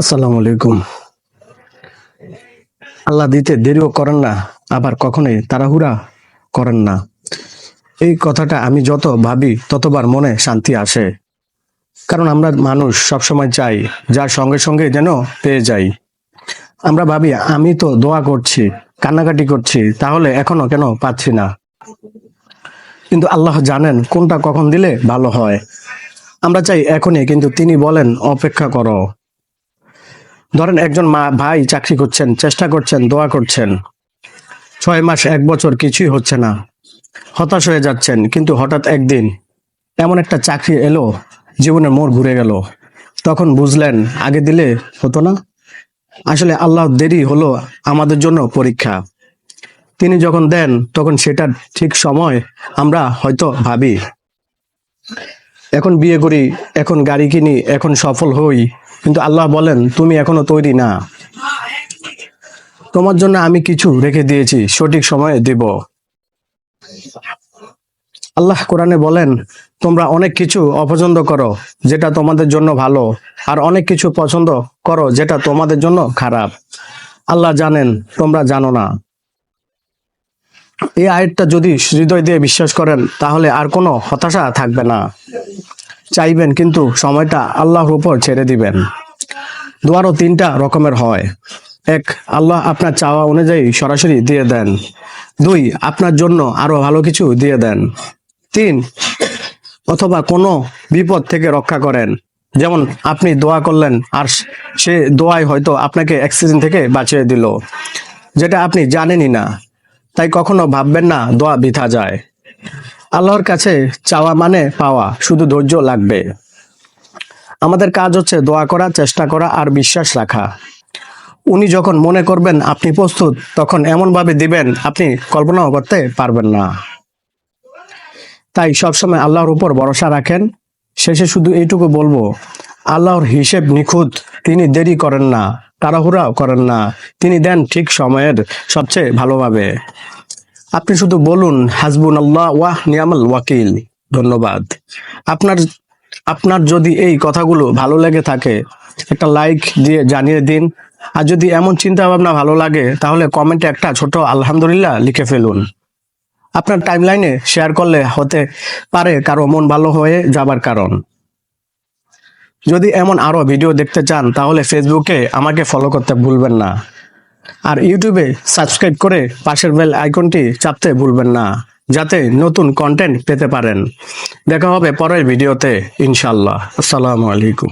আসসালামু আলাইকুম। আল্লাহ দিতে দেরিও করেন না, আবার কখনোই তাড়াহুড়া করেন না। এই কথাটা আমি যত ভাবি, ততবার মনে শান্তি আসে। কারণ আমরা মানুষ সবসময় চাই, যার সঙ্গে সঙ্গে যেন পেয়ে যাই। আমরা ভাবি, আমি তো দোয়া করছি, কান্নাকাটি করছি, তাহলে এখনও কেন পাচ্ছি না? কিন্তু আল্লাহ জানেন কোনটা কখন দিলে ভালো হয়। আমরা চাই এখনই, কিন্তু তিনি বলেন, অপেক্ষা করো। ধরেন একজন মা, ভাই চাকরি করছেন, চেষ্টা করছেন, দোয়া করছেন। ছয় মাস, এক বছর কিছুই হচ্ছে না। হতাশ হয়ে যাচ্ছেন, কিন্তু হঠাৎ একদিন এমন একটা চাকরি এলো, জীবনের মোড় ঘুরে গেল। তখন বুঝলেন, আগে দিলে হতো না। আসলে আল্লাহ দেরি হলো আমাদের জন্য পরীক্ষা। তিনি যখন দেন, তখন সেটা ঠিক সময় আমরা হয়তো ভাবি। এখন বিয়ে করি, এখন গাড়ি কিনি, এখন সফল হই। কিন্তু আল্লাহ বলেন, তুমি এখনও তৈরি না। তোমার জন্য আমি কিছু রেখে দিয়েছি, সঠিক সময়ে দেব। আল্লাহ কোরআনে বলেন, তোমরা অনেক কিছু অপছন্দ করো, যেটা তোমাদের জন্য ভালো, আর অনেক কিছু পছন্দ করো, যেটা তোমাদের জন্য খারাপ। আল্লাহ জানেন, তোমরা জানো না। এই আয়াতটা যদি হৃদয় দিয়ে বিশ্বাস করেন, তাহলে আর কোনো হতাশা থাকবে না। চাইবেন, কিন্তু সময়টা আল্লাহর উপর ছেড়ে দিবেন। দোয়ারও তিনটা রকমের হয়। এক, আল্লাহ আপনার চাওয়া অনুযায়ী সরাসরি দিয়ে দেন। দুই, আপনার জন্য আরও ভালো কিছু দিয়ে দেন। তিন, অথবা কোনো বিপদ থেকে রক্ষা করেন। যেমন আপনি দোয়া করলেন, আর সে দোয়ায় হয়তো আপনাকে অ্যাক্সিডেন্ট থেকে বাঁচিয়ে দিল, যেটা আপনি জানেনই না। তাই কখনো ভাববেন না দোয়া বৃথা যায়। আল্লাহর কাছে চাওয়া মানে পাওয়া, শুধু ধৈর্য লাগবে। আমাদের কাজ হচ্ছে দোয়া করা, চেষ্টা করা আর বিশ্বাস রাখা। উনি যখন মনে করবেন আপনি প্রস্তুত, তখন এমন ভাবে দিবেন, আপনি কল্পনাও করতে পারবেন না। তাই সবসময় আল্লাহর উপর ভরসা রাখেন। শেষে শুধু এইটুকু বলব, আল্লাহর হিসেব নিখুঁত, তিনি দেরি করেন না, তাড়াহুড়াও করেন না, তিনি দেন ঠিক সময়ের সবচেয়ে ভালোভাবে। আপনি শুধু বলুন হাসবুন আল্লাহ ওয়াহ, নিয়ামাল ওয়াকিল, ধন্যবাদ। আপনার আপনার যদি এই কথাগুলো ভালো লেগে থাকে, একটা লাইক দিয়ে জানিয়ে দিন। আর যদি এমন চিন্তা ভাবনা ভালো লাগে, তাহলে কমেন্টে একটা ছোট আলহামদুলিল্লাহ লিখে ফেলুন। আপনার টাইমলাইনে শেয়ার করলে হতে পারে কারও মন ভালো হয়ে যাবার কারণ। যদি এমন আরও ভিডিও দেখতে চান, তাহলে ফেসবুকে আমাকে ফলো করতে ভুলবেন না। আর ইউটিউবে সাবস্ক্রাইব করে পাশের বেল আইকনটি চাপতে ভুলবেন না, যাতে নতুন কন্টেন্ট পেতে পারেন। দেখা হবে পরের ভিডিওতে ইনশাল্লাহ আসসালামু আলাইকুম।